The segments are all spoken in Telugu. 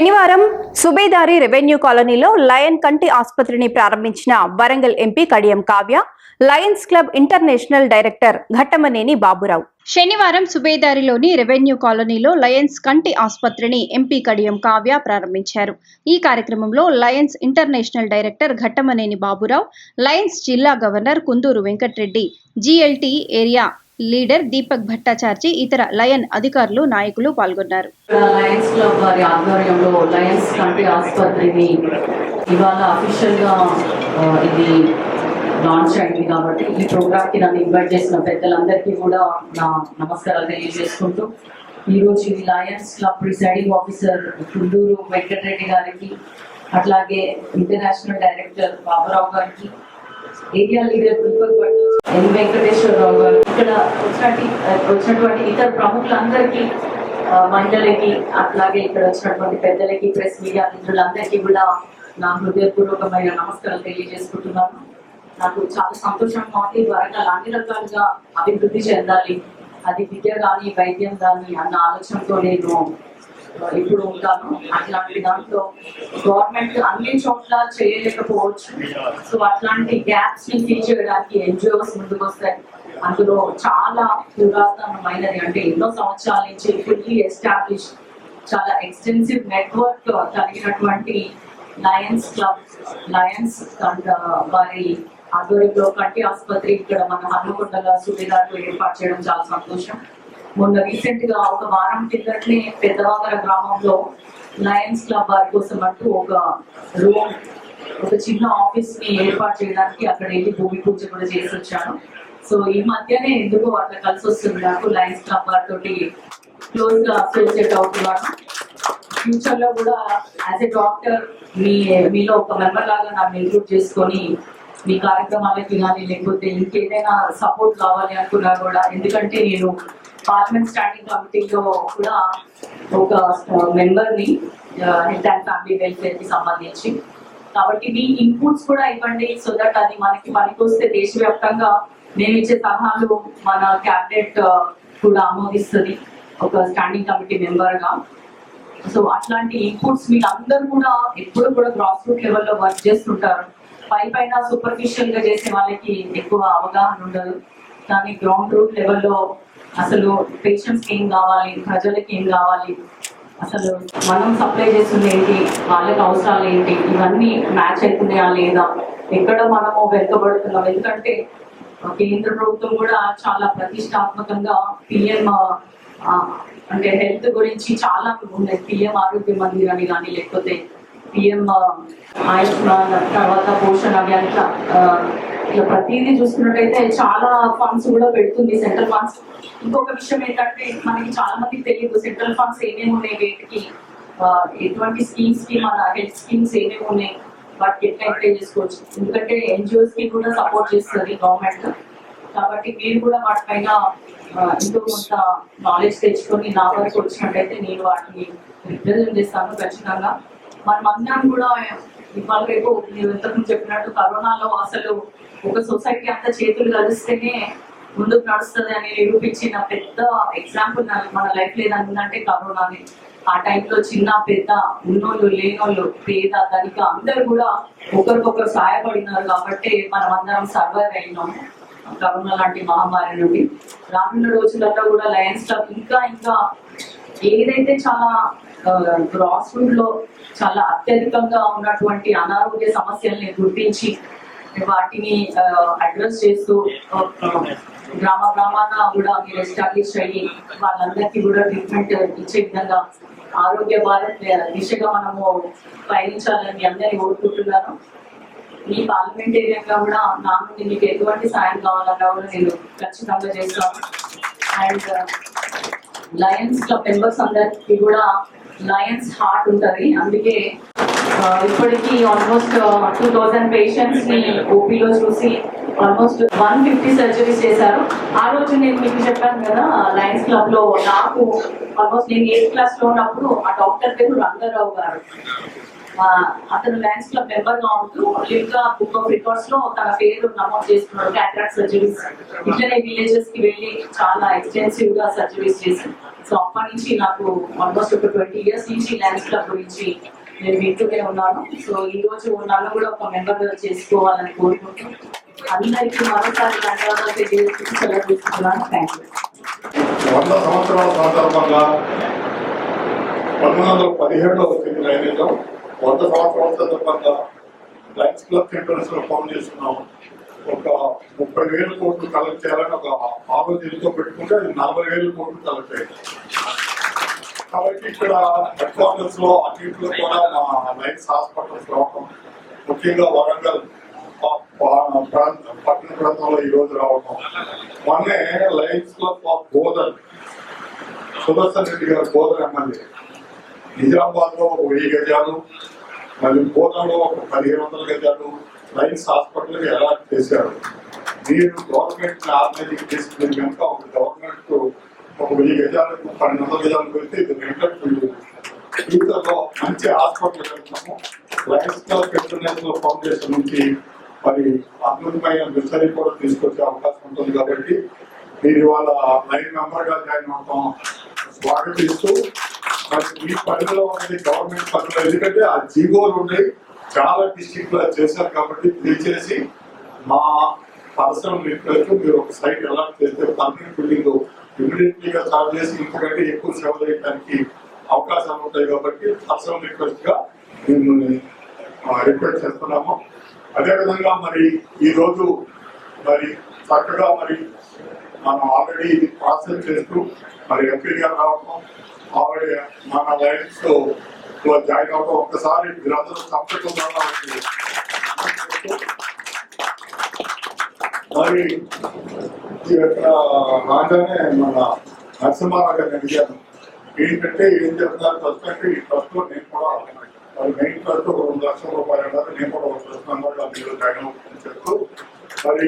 శనివారం సుబేదారి రెవెన్యూ కాలనీలో లయన్ కంటి ఆసుపత్రిని ప్రారంభించిన Warangal MP Kadiyam Kavya lions club international director Ghattamaneni Baburao. శనివారం సుబేదారిలోని రెవెన్యూ కాలనీలో లయన్స్ కంటి ఆసుపత్రిని ఎంపీ కడియం కావ్య ప్రారంభించారు. ఈ కార్యక్రమంలో lions international director Ghattamaneni Baburao lions జిల్లా governor Kunduru Venkatreddy GLT area leader Deepak Bhattacharjee ఇతర లయన్ అధికారులు నాయకులు పాల్గొన్నారు. లయన్స్ క్లబ్ వారి ఆధ్వర్యంలో లయన్స్ కంటి ఆసుపత్రిని ఇవాళ అఫీషియల్గా ఇది లాంచ్ అయింది కాబట్టి ఈ ప్రోగ్రామ్కి నన్ను ఇన్వైట్ చేసిన పెద్దలందరికీ కూడా నా నమస్కారాలు తెలియజేసుకుంటూ ఈ రోజు ఈ lions club presiding officer Kunduru Venkatareddy గారికి అట్లాగే ఇంటర్నేషనల్ డైరెక్టర్ బాబురావు గారికి area leader Deepak Bhat N Venkateswararao గారు ఇక్కడ వచ్చినటువంటి వచ్చినటువంటి ఇతర ప్రముఖులందరికీ మహిళలకి అట్లాగే ఇక్కడ వచ్చినటువంటి పెద్దలకి ప్రెస్ మీడియా మిత్రులందరికీ కూడా నా హృదయపూర్వకమైన నమస్కారాలు తెలియజేసుకుంటున్నాను. నాకు చాలా సంతోషంగా ఉంది. వరంగల్ అన్ని రకాలుగా అభివృద్ధి చెందాలి. అది విద్య కానీ వైద్యం కానీ అన్న ఆలోచనతో నేను ఇప్పుడు ఉంటాను. అట్లాంటి దాంట్లో గవర్నమెంట్ అన్ని చోట్ల చేయలేకపోవచ్చు. సో అట్లాంటి గ్యాప్స్ని ఫిల్ చేయడానికి ఎన్జిఓస్ ముందుకు వస్తాయి అందులో చాలా పురాతనమైనది అంటే ఎన్నో సంవత్సరాల నుంచి ఫుల్లీ ఎస్టాబ్లిష్ చాలా ఎక్స్టెన్సివ్ నెట్వర్క్ కలిగినటువంటి లయన్స్ క్లబ్ లయన్స్ వారి ఆధ్వర్యంలో కంటి ఆసుపత్రి ఇక్కడ మన హన్మకొండల సుబేదార్లో ఏర్పాటు చేయడం చాలా సంతోషం. మొన్న రీసెంట్గా ఒక వారం కిందట్నే పెద్దవాగర గ్రామంలో లయన్స్ క్లబ్ వారి కోసం అంటూ ఒక రూమ్ ఒక చిన్న ఆఫీస్ని ఏర్పాటు చేయడానికి అక్కడ వెళ్ళి భూమి పూజ కూడా చేసి వచ్చాను సో ఈ మధ్యనే ఎందుకు అట్లా కలిసి వస్తుంది నాకు లైన్స్ క్లబ్ తోటి క్లోజ్గా అసోసియేట్ అవుతున్నాను ఫ్యూచర్లో కూడా యాజ్ ఎ డాక్టర్ మీ మీలో ఒక మెంబర్ లాగా నన్ను ఇంక్లూడ్ చేసుకొని మీ కార్యక్రమాలకి కానీ లేకపోతే ఇంకేదైనా సపోర్ట్ కావాలి అనుకున్నా కూడా ఎందుకంటే నేను పార్లమెంట్ స్టాండింగ్ కమిటీలో కూడా ఒక మెంబర్ని హెల్త్ అండ్ ఫ్యామిలీ వెల్ఫేర్కి సంబంధించి. కాబట్టి మీ ఇన్పుట్స్ కూడా ఇవ్వండి సో దట్ అది మనకి పనికొస్తే దేశవ్యాప్తంగా మేము ఇచ్చే సలహాలు మన క్యాబినెట్ కూడా ఆమోదిస్తుంది. ఒక స్టాండింగ్ కమిటీ మెంబర్గా. సో అట్లాంటి ఇన్పుట్స్ మీరు కూడా ఎప్పుడు కూడా గ్రాస్ రూట్ లెవెల్లో వర్క్ చేస్తుంటారు. పై పైన సూపర్ఫిషియల్గా చేసే వాళ్ళకి ఎక్కువ అవగాహన ఉండదు. కానీ గ్రౌండ్ రూట్ లెవెల్లో అసలు పేషెంట్స్ ఏం కావాలి ప్రజలకి ఏం కావాలి అసలు మనం సప్లై చేస్తుంది ఏంటి వాళ్ళకి అవసరాలు ఏంటి ఇవన్నీ మ్యాచ్ అవుతున్నాయా లేదా ఎక్కడ మనము వెనుకబడుతున్నాం? ఎందుకంటే కేంద్ర ప్రభుత్వం కూడా చాలా ప్రతిష్టాత్మకంగా పిఎం అంటే హెల్త్ గురించి చాలా ఉన్నాయి. పిఎం ఆరోగ్య మందిర్ అని కానీ లేకపోతే పిఎం ఆయుష్మాన్ తర్వాత పోషణ అభియాన్ ఇట్లా ప్రతిదీ చూసుకున్నట్టయితే చాలా ఫండ్స్ కూడా పెడుతుంది సెంట్రల్ ఫండ్స్. ఇంకొక విషయం ఏంటంటే మనకి చాలా మందికి తెలియదు సెంట్రల్ ఫండ్స్ ఏమేమి ఉన్నాయి వేటికి ఎటువంటి స్కీమ్స్కి మన హెల్త్ స్కీమ్స్ ఏమేమి ఉన్నాయి వాటికి ఎట్లా చేసుకోవచ్చు? ఎందుకంటే ఎన్జిఓస్కి కూడా సపోర్ట్ చేస్తుంది గవర్నమెంట్ కాబట్టి మీరు కూడా వాటిపైన ఆ, ఎంతో కొంత నాలెడ్జ్ తెచ్చుకొని నా వరకు వచ్చినట్టయితే నేను వాటిని రిప్రజెంట్ చేస్తాను ఖచ్చితంగా. మనం అందరం కూడా ఇవాళ రేపు నేను ఇంతకుముందు చెప్పినట్టు కరోనాలో అసలు ఒక సొసైటీ అంతా చేతులు కలిస్తేనే ముందుకు నడుస్తుంది అని నిరూపించిన పెద్ద ఎగ్జాంపుల్ మన లైఫ్లో కరోనాని ఆ టైంలో చిన్న పెద్ద ఉన్నోళ్ళు లేనోళ్ళు పేద ధనిక అందరు కూడా ఒకరికొకరు సహాయపడినారు కాబట్టి మనం అందరం సర్వైవ్ అయినాము కరోనా లాంటి మహమ్మారి నుండి. రానున్న రోజులలో కూడా లయన్స్ క్లబ్ ఇంకా ఇంకా ఏదైతే చాలా గ్రాస్ రూట్లో చాలా అత్యధికంగా ఉన్నటువంటి అనారోగ్య సమస్యల్ని గుర్తించి వాటిని అడ్రస్ చేస్తూ గ్రామ గ్రామాన కూడా మీరు ఎస్టాబ్లిష్ అయ్యి వాళ్ళందరికీ కూడా ట్రీట్మెంట్ ఇచ్చే విధంగా ఆరోగ్య భారత్ దిశగా మనము పయనించాలని అందరినీ కోరుకుంటున్నాను. మీ పార్లమెంటేరియన్గా కూడా నా నుండి మీకు ఎటువంటి సాయం కావాలన్నా కూడా నేను ఖచ్చితంగా చేస్తాను. అండ్ లయన్స్ క్లబ్ మెంబర్స్ అందరికి కూడా లయన్స్ హార్ట్ ఉంటుంది. అందుకే Uh, ఇప్పటికీ ఆల్మోస్ట్ టూ థౌజండ్ పేషెంట్స్ని ఓపీలో చూసి ఆల్మోస్ట్ వన్ ఫిఫ్టీ సర్జరీస్ చేశారు. ఆ రోజు నేను మీకు చెప్పాను కదా లయన్స్ క్లబ్లో నాకు ఆల్మోస్ట్ నేను ఎయిత్ క్లాస్లో ఉన్నప్పుడు ఆ డాక్టర్ పేరు రంగారావు గారు. అతను లయన్స్ క్లబ్ మెంబర్గా ఉంటూ లింకా బుక్ ఆఫ్ రికార్డ్స్లో తన పేరు నమోదు చేసుకున్నాడు క్యాట్రాక్ట్ సర్జరీస్ ఇట్లనే విలేజెస్కి వెళ్ళి చాలా ఎక్స్టెన్సివ్గా సర్జరీస్ చేసి సో అప్పటి నుంచి నాకు ఆల్మోస్ట్ ఒక ట్వంటీ ఇయర్స్ నుంచి లయన్స్ క్లబ్ గురించి నేను వింటూనే ఉన్నాను. సో ఈ రోజు నన్ను కూడా ఒక మెంబర్ చేసుకోవాలని కోరుకుంటూ అందరికీ మరోసారి ధన్యవాదాలు తెలియజేస్తూ సెలవు థ్యాంక్ యూ వంద సంవత్సరాల సందర్భంగా పంతొమ్మిది వందల పదిహేడులో వచ్చింది లైనిజం వంద సంవత్సరాల సందర్భంగా లైన్స్ క్లబ్ ఇంటర్నేషనల్ ఫోన్ చేస్తున్నాం. ఒక ముప్పై వేల కోట్లు కలెక్ట్ చేయాలని ఒక ఆలోచనతో పెట్టుకుంటే అది నలభై వేల కోట్లు కలెక్ట్ అయింది కాబట్టి ఇక్కడ హెడ్ క్వార్టర్స్లో అన్నింటిలో కూడా మా లైన్స్ హాస్పిటల్స్ రావడం ముఖ్యంగా వరంగల్ పట్టణ ప్రాంతంలో ఈ రోజు రావడం మొన్నే lions club of Bodhan Sudarshan Reddy గారు బోధన్ ఎమ్మెల్యే. నిజామాబాద్లో ఒక వెయ్యి గజాలు మరి బోధనలో ఒక పదిహేను వందల గజాలు లైన్స్ హాస్పిటల్కి ఎలా చేశారు. మీరు గవర్నమెంట్ ఆర్గనైజింగ్ తీసుకుని కనుక ఒక ఒక వెయ్యి గజాలకు పన్నెండు వందల గజాలు పెడితే ఇది రెంటర్ ఫ్యూచర్లో మంచి హాస్పిటల్ వెళ్తున్నాము లైఫ్ స్టైల్ ఇంటర్నేషనల్ ఫౌండేషన్ నుంచి మరి అద్భుతమైన మిషనరీ కూడా తీసుకొచ్చే అవకాశం ఉంటుంది కాబట్టి మీరు ఇవాళ లైన్ మెంబర్గా జాయిన్ అవటం స్వాగతిస్తూ మరి మీ పరిధిలో ఉన్నది గవర్నమెంట్ పరిధిలో. ఎందుకంటే ఆ జీవోలు ఉన్నాయి. చాలా డిస్ట్రిక్ట్లో చేశారు కాబట్టి దయచేసి మా పర్సనల్ రిక్వెస్ట్ మీరు ఒక సైట్ ఎలా చేస్తే పర్మనెంట్ బిల్డింగ్ ఇమీడియట్లీ గా చేసి ఇంతకంటే ఎక్కువ సేవ చేయడానికి అవకాశాలు ఉంటాయి కాబట్టి పర్సనల్ రిక్వెస్ట్గా మిమ్మల్ని రిక్వెస్ట్ చేస్తున్నాము. అదేవిధంగా మరి ఈ రోజు మరి చక్కగా మరి మనం ఆల్రెడీ ఇది ప్రాసెస్ చేస్తూ మరి ఎంపీగా రావటం రావడం ఆల్రెడీ మన లైన్స్లో జాయిన్ అవటం ఒక్కసారి మీరందరూ తప్పకుండా మరి ఈ రాగానే మన నరసింహారావు గారిని అడిగాను ఏంటంటే ఏం చెప్తున్నారు? ఫస్ట్ అంటే ఈ ట్రస్ట్లో నేను కూడా మరి మెయిన్ ట్రస్ట్ ఒక రెండు లక్షల రూపాయలు అన్నారు. నేను కూడా ఒక ట్రస్ట్ మెంబర్ మీరు జాయిన్ అవుతుందని చెప్తూ మరి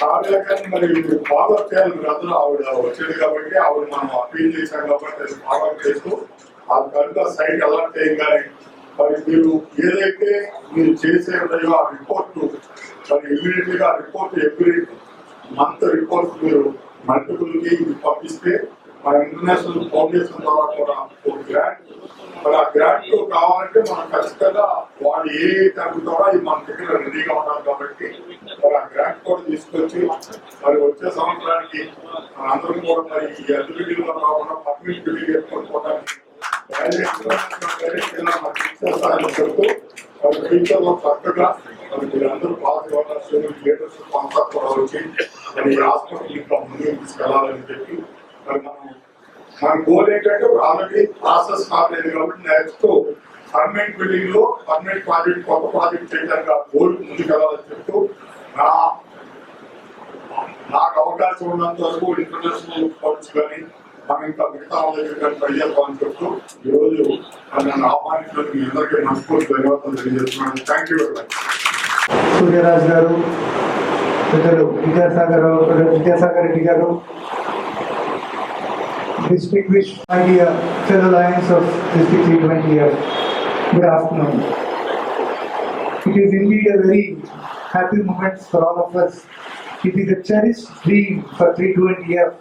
కార్యాలయాన్ని మరి ఫాలో చేయాలి మీరు ఆవిడ వచ్చేది కాబట్టి ఆవిడ మనం అప్పీల్ చేశాం కాబట్టి అది ఫాలో చేస్తూ ఆ కనుక సైట్ అలర్ట్ చేయగానే మరి మీరు ఏదైతే మీరు చేసే ఉన్నాయో ఆ రిపోర్ట్ మరి ఇమీడియట్గా రిపోర్ట్ ఎవ్రీ మంత్ రిపోర్ట్ మీరు మల్టిపుల్ పంపిస్తే మన ఇంటర్నేషనల్ ఫౌండేషన్ ద్వారా కూడా ఒక గ్రాంట్ మరి ఆ గ్రాంట్ కావాలంటే మనం ఖచ్చితంగా వాళ్ళు ఏ తగ్గుతారో అది మన దగ్గర రెడీగా ఉండాలి కాబట్టి మరి ఆ గ్రాంట్ కూడా తీసుకొచ్చి మరి వచ్చే సంవత్సరానికి అందరం కూడా మరి ఈ ఎల్బిడి రాకుండా పబ్లిక్ బిల్డింగ్ ఏర్పడుకోవడానికి చెప్తూ మరి ఫ్యూచర్ చక్కగా మరి మీరందరూ బాగా లీడర్స్ కాన్సెప్ట్ కూడా వచ్చి మరి ఈ ఇంకా ముందుకు తీసుకెళ్ళాలని చెప్పి మరి మనం మన గోల్ ఏంటంటే ఆల్రెడీ ప్రాసెస్ కాలేదు కాబట్టి నెక్స్ట్ పర్మనెంట్ బిల్డింగ్లో పర్మనెంట్ ప్రాజెక్ట్ కొత్త ప్రాజెక్ట్ చేయడానికి ఆ గోల్ ముందుకెళ్ళాలని చెప్తూ నా నాకు అవకాశం ఉన్నంత వరకు ఇంటర్నేషనల్ ఫండ్స్ కానీ మనం ఇంకా మిగతా వాళ్ళ దగ్గర కానీ ట్రై చేద్దామని చెప్తూ ఈరోజు నన్ను ఆహ్వానించడానికి మీ అందరికీ మనస్ఫూర్తి ధన్యవాదాలు తెలియజేస్తున్నాను. Thank you very much Suryaraj గారు పెద్దలు విద్యాసాగర్ రావు- విద్యాసాగర్ రెడ్డి గారు distinguished my dear fellow lions of District 320 here. Good afternoon. It is indeed a very happy moment for all of us. It is a cherished dream for 320F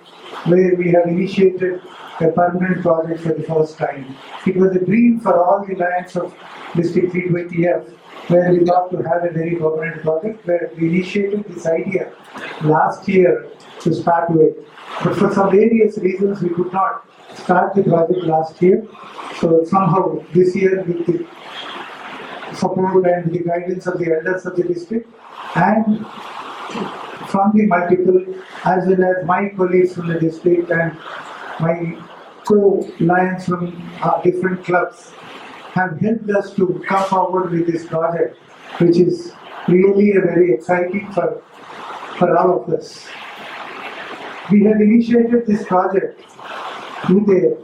where we have initiated a permanent project for the first time. It was a dream for all the lions of District 320F where we thought to have a very permanent project where we initiated this idea last year to start with. But for some various reasons, we could not start the project last year. So somehow this year with the support and the guidance of the elders of the district and from the multiple as well as my colleagues from the district and my co-lions from uh, different clubs have helped us to come forward with this project, which is really a very exciting for, for all of us. We have initiated this project with a,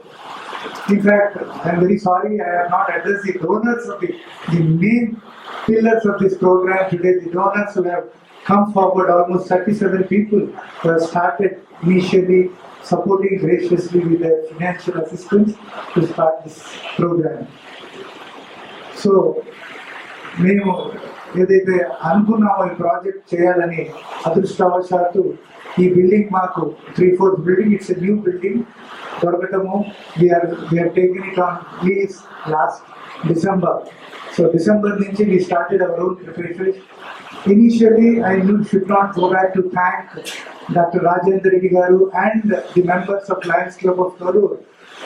in fact, I am very sorry, I have not addressed the donors of the, the main pillars of this program today, the donors who have come forward, almost 37 people who have started initially supporting graciously with their financial assistance to start this program. So మేము ఏదైతే అనుకున్నామో ఈ ప్రాజెక్ట్ చేయాలని అదృష్టవశాత్తు ఈ బిల్డింగ్ మాకు three fourth building it's new building. దొరకటము we are please last December so December నుంచి మీ start our own initially I new should not go back to thank doctor Rajendra Reddy గారు and the members of lions club of Karur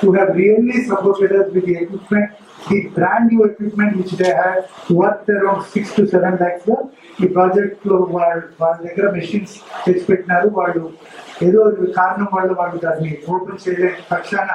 who have really supported with equipment the brand new equipment which they had worth around six to seven lakhs. లో ఈ ప్రాజెక్ట్లో వాళ్ళ వాళ్ళ దగ్గర మెషిన్స్ తెచ్చిపెట్టినారు వాళ్ళు ఏదో కారణం వాళ్ళు వాళ్ళు దాన్ని ఓపెన్ చేయలేని పక్షాన